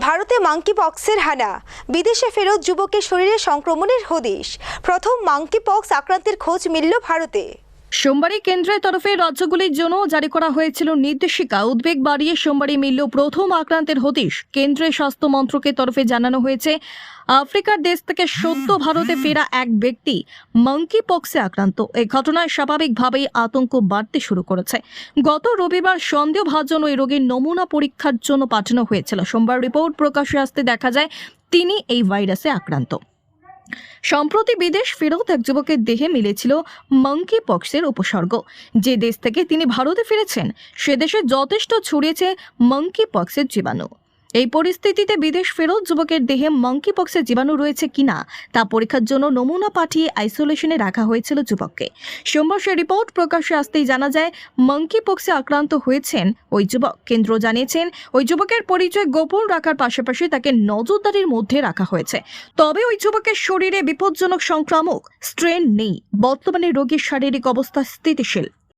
ভারতে মাংকি পক্সের হানা। বিদেশে ফেরত যুবকের শরীরে সংক্রমণের হদিশ। প্রথম মাংকি পক্স আক্রান্তের খোঁজ মিলল ভারতে। সোমবারই কেন্দ্রের তরফে রাজ্যগুলির জন্য জারি করা হয়েছিল নির্দেশিকা। উদ্বেগ বাড়িয়ে সোমবারই মিলল প্রথম আক্রান্তের হদিশ। কেন্দ্রের স্বাস্থ্য মন্ত্রকের তরফে জানানো হয়েছে, আফ্রিকার দেশ থেকে সদ্য ভারতে ফেরা এক ব্যক্তি মাঙ্কি পক্সে আক্রান্ত। এই ঘটনায় স্বাভাবিকভাবেই আতঙ্ক বাড়তে শুরু করেছে। গত রবিবার সন্দেহভাজন ওই রোগীর নমুনা পরীক্ষার জন্য পাঠানো হয়েছিল। সোমবার রিপোর্ট প্রকাশ্যে আসতে দেখা যায়, তিনি এই ভাইরাসে আক্রান্ত। সম্প্রতি বিদেশ ফেরত এক যুবকের দেহে মিলেছিল মাঙ্কি পক্সের উপসর্গ। যে দেশ থেকে তিনি ভারতে ফিরেছেন, সে দেশে যথেষ্ট ছড়িয়েছে মাঙ্কি পক্সের জীবাণু। এই পরিস্থিতিতে বিদেশ ফেরত যুবকের দেহে মাঙ্কি পক্সের জীবাণু রয়েছে কিনা তা পরীক্ষার জন্য নমুনা পাঠিয়ে আইসোলেশনে রাখা হয়েছিল যুবককে। সোমবার সে রিপোর্ট প্রকাশ্যে আসতেই জানা যায় মাঙ্কি পক্সে আক্রান্ত হয়েছেন ওই যুবক। কেন্দ্র জানিয়েছেন, ওই যুবকের পরিচয় গোপন রাখার পাশাপাশি তাকে নজরদারির মধ্যে রাখা হয়েছে। তবে ওই যুবকের শরীরে বিপজ্জনক সংক্রামক স্ট্রেন নেই। বর্তমানে রোগীর শারীরিক অবস্থা স্থিতিশীল।